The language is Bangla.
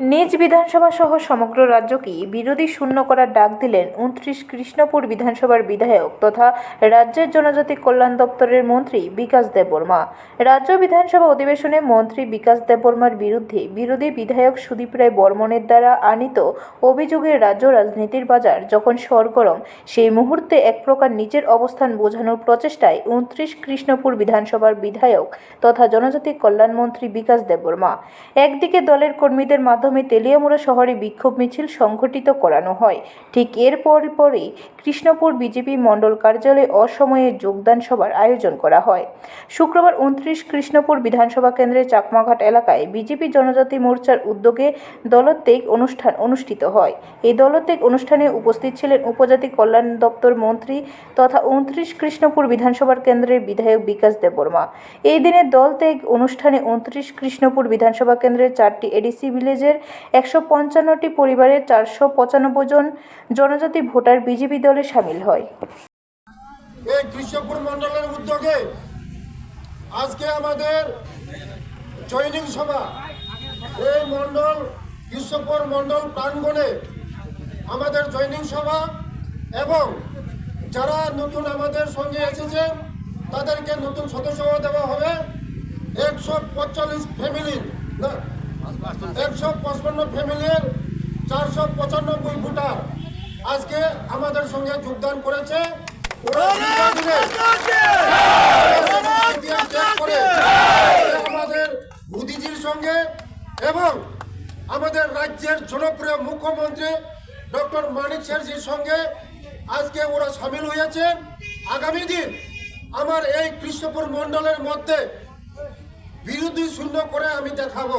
নিজ বিধানসভা সহ সমগ্র রাজ্যকেই বিরোধী শূন্য করার ডাক দিলেন উনত্রিশ কৃষ্ণপুর বিধানসভার বিধায়ক তথা রাজ্যের জনজাতি কল্যাণ দপ্তরের মন্ত্রী বিকাশ দেববর্মা রাজ্য বিধানসভা অধিবেশনে মন্ত্রী বিকাশ দেববর্মার বিরুদ্ধে বিরোধী বিধায়ক সুদীপ রায় বর্মনের দ্বারা আনিত অভিযোগের রাজ্য রাজনীতির বাজার যখন সরগরম, সেই মুহূর্তে এক প্রকার নিজের অবস্থান বোঝানোর প্রচেষ্টায় উনত্রিশ কৃষ্ণপুর বিধানসভার বিধায়ক তথা জনজাতি কল্যাণ মন্ত্রী বিকাশ দেববর্মা একদিকে দলের কর্মীদের মাধ্যমে তেলিয়ামুড়া শহরে বিক্ষোভ মিছিল সংঘটিত করানো হয়। ঠিক এর পর পরই কৃষ্ণপুর বিজেপি মণ্ডল কার্যালয়ে অসময়ে যোগদান সভার আয়োজন করা হয়। শুক্রবার উনত্রিশ কৃষ্ণপুর বিধানসভা কেন্দ্রের চাকমাঘাট এলাকায় বিজেপি জনজাতি মোর্চার উদ্যোগে দলত্যাগ অনুষ্ঠান অনুষ্ঠিত হয়। এই দলত্যাগ অনুষ্ঠানে উপস্থিত ছিলেন উপজাতি কল্যাণ দপ্তর মন্ত্রী তথা উনত্রিশ কৃষ্ণপুর বিধানসভার কেন্দ্রের বিধায়ক বিকাশ দেববর্মা। এই দিনের দল ত্যাগ অনুষ্ঠানে উনত্রিশ কৃষ্ণপুর বিধানসভা কেন্দ্রের চারটি এডিসি ভিলেজের একশো পঞ্চান্নটি পরিবারের চারশো পঁচানব্বই জন জনজাতি ভোটার বিজেপি দলে সামিল হয়। এই কৃষকপুর মন্ডলের উদ্যোগে আজকে আমাদের জয়নিং সভা, এই মন্ডল, কৃষকপুর মন্ডল প্রাঙ্গণে আমাদের জয়নিং সভা এবং যারা নতুন আমাদের সঙ্গে এসেছেন তাদেরকে নতুন সদস্য দেওয়া হবে। একশো পঁয়তাল্লিশ ফ্যামিলির, না একশো পঁচপান্ন ফ্যামিলির চারশো পঁচানব্বই ভোটার আজকে আমাদের সঙ্গে যোগদান করেছে। আমাদের মোদিজির সঙ্গে এবং আমাদের রাজ্যের জনপ্রিয় মুখ্যমন্ত্রী ডক্টর মানিক শেরজির সঙ্গে আজকে ওরা সামিল হয়েছে আগামী দিন আমার এই কৃষ্ণপুর মণ্ডলের মধ্যে বিরোধী শূন্য করে আমি দেখাবো।